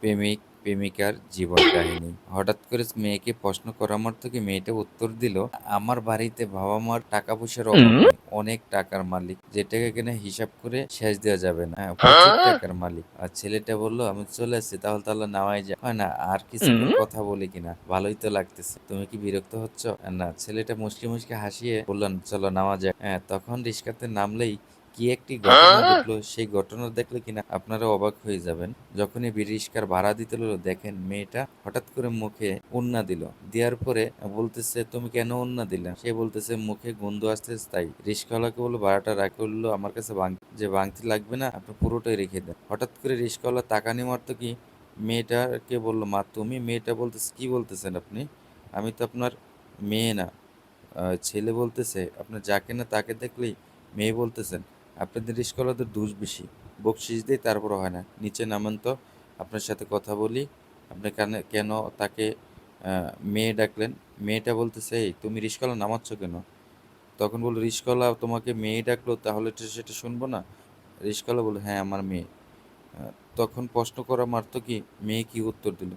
প্রেমিক প্রেমিকার জীবন কাহিনী। হঠাৎ করে মেয়েকে প্রশ্ন করা মাত্র কি মেয়েটা উত্তর দিল আমার বাড়িতে বাবা মার টাকা পয়সার অনেক টাকার মালিক। যেটাকে কিনা হিসাব করে শেষ দেওয়া যাবে না। হ্যাঁ, প্রচুর টাকার মালিক। আর ছেলেটা বলল আমি চলে আসছি তাহলে তাহলে নামাই যায় হয় না আর কিছু কথা বলি কিনা ভালোই তো লাগতেছে। তুমি কি বিরক্ত হচ্ছ? না ছেলেটা মুসকি মুসকি হাসিয়ে বললেন চলো নামা যাক। হ্যাঁ তখন রিস্কাতে নামলেই কি একটি ঘটনা ঘটলো সেই ঘটনা দেখলে কিনা আপনারা অবাক হয়ে যাবেন। যখনই রিস্কার ভাড়া দিতে হলো দেখেন মেয়েটা হঠাৎ করে মুখে উন্না দিল। দেওয়ার পরে বলতেছে তুমি কেন উন্না দিলে? সে বলতেছে মুখে গন্ধ আসতেছে তাই। রিস্কাওয়ালাকে বলল ভাড়াটা রাখে বলল আমার কাছে যে ভাঙতি লাগবে না আপনি পুরোটাই রেখে দেন। হঠাৎ করে রিস্কাওয়ালা তাকানি মারতো কি মেয়েটাকে বলল মা তুমি? মেয়েটা বলতেছে কি বলতেছেন আপনি? আমি তো আপনার মেয়ে না। ছেলে বলতেছে আপনার যাকে না তাকে দেখলেই মেয়ে বলতেছেন? আপনাদের রিস্কওয়ালাদের দোষ বেশি। বকশিস দিয়ে তারপর হয় না। নিচে নামেন তো, আপনার সাথে কথা বলি। আপনি কেন কেন তাকে মেয়ে ডাকলেন? মেয়েটা বলতেছে, এই, তুমি রিস্কওয়ালা নামাচ্ছ কেন? তখন বলল, রিস্কওয়ালা তোমাকে মেয়ে ডাকলো, তাহলে সেটা শুনব না? রিস্কওয়ালা বলল হ্যাঁ আমার মেয়ে। তখন প্রশ্ন করা মাত্র কি, মেয়ে কি উত্তর দিল?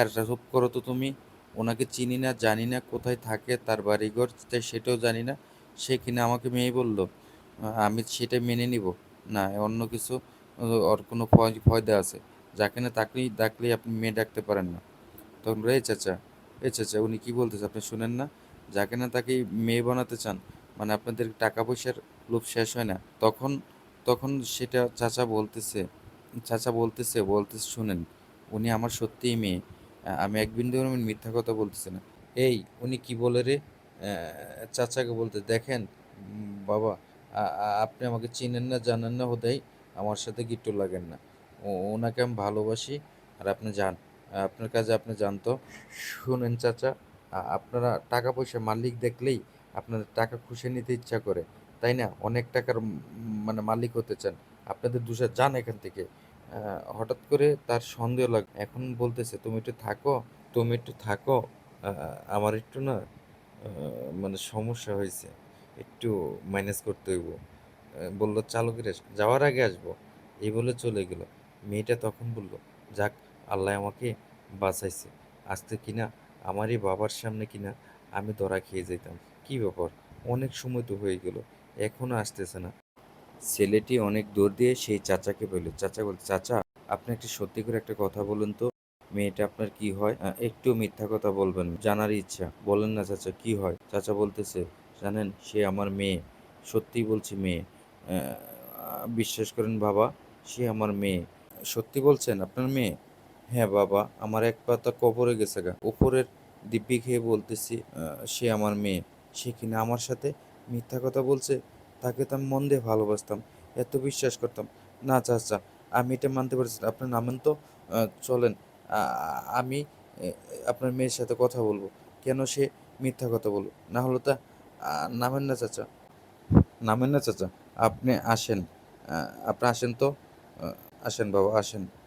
আর চুপ করো তো তুমি। ওনাকে চিনি না, জানি না, কোথায় থাকে, তার বাড়িঘর সেটাও জানি না। সে কিনা আমাকে মেয়ে বলল। আমি সেটা মেনে নিব। না, অন্য কিছু, ওর কোনো ফয়- ফয়দা আছে। যাকে না তাকেই ডাকলেই আপনি মেয়ে ডাকতে পারেন না। তখন রে চাচা এ চাচা, উনি কী বলতেছে আপনি শুনেন না? যাকে না তাকেই মেয়ে বানাতে চান মানে আপনাদের টাকা পয়সার লোভ শেষ হয় না। তখন তখন সেটা চাচা বলতেছে চাচা বলতেছে বলতেছে শুনেন, উনি আমার সত্যিই মেয়ে। আমি এক বিন্দু মিথ্যা কথা বলতেছি না। এই, উনি কি বলে রে? চাচাকে বলতে, দেখেন বাবা আপনি আমাকে চিনেন না, জানেন না, হোদাই আমার সাথে গিট্টু লাগেন না। ওনাকে আমি ভালোবাসি। আর আপনি যান। আপনার কাজে আপনি জানতো। শুনেন চাচা আপনারা টাকা পয়সা মালিক দেখলেই আপনাদের টাকা খুশি নিতে ইচ্ছা করে। তাই না? অনেক টাকার মানে মালিক হতে চান। আপনাদের দুষা যান এখান থেকে। হঠাৎ করে তার সন্দেহ লাগ, এখন বলতেছে, তুমি একটু থাকো, তুমি একটু থাকো। আমার একটু না মানে সমস্যা হয়েছে। একটু ম্যানেজ করতে হইব। বলল চালকের যাওয়ার আগে আসব। এই বলে চলে গেল। মেয়েটা তখন বলল, যাক, আল্লাহ আমাকে বাঁচাইছে। আসতে কিনা, আমারই বাবার সামনে কিনা, আমি ধরা খেয়ে যেতাম কি ব্যাপার? অনেক সময় তো হয়ে গেল, এখনও আসতেছে না। ছেলেটি অনেক দূর দিয়ে সেই চাচাকে বলল, চাচা বল চাচা, আপনি একটি সত্যি করে একটা কথা বলুন তো। মেয়েটা আপনার কি হয়? একটু মিথ্যা কথা বলবেন, জানার ইচ্ছা। বলেন না, চাচা, কি হয়? চাচা বলতেছে জানেন, সে আমার মেয়ে সত্যি বলছি মেয়ে বিশ্বাস করেন বাবা, সে আমার মেয়ে। সত্যি বলছেন আপনার মেয়ে? হ্যাঁ বাবা, আমার এক পাতা কবরে গেছে গা। উপরের দিব্যি খেয়ে বলতেছি সে আমার মেয়ে, সে কিনা আমার সাথে মিথ্যা কথা বলছে? তাকে তো আমি মন দিয়ে ভালোবাসতাম, এত বিশ্বাস করতাম। না চাচা আমি এটা মানতে পারছি না। আপনি নামেন তো চলেন আমি আপনার মেয়ের সাথে কথা বলব। কেন সে মিথ্যা কথা বলব না হলো তা নামেন না চাচা। নামেন না চাচা আপনি আসেন। আপনি আসেন তো? আসেন বাবা আসেন।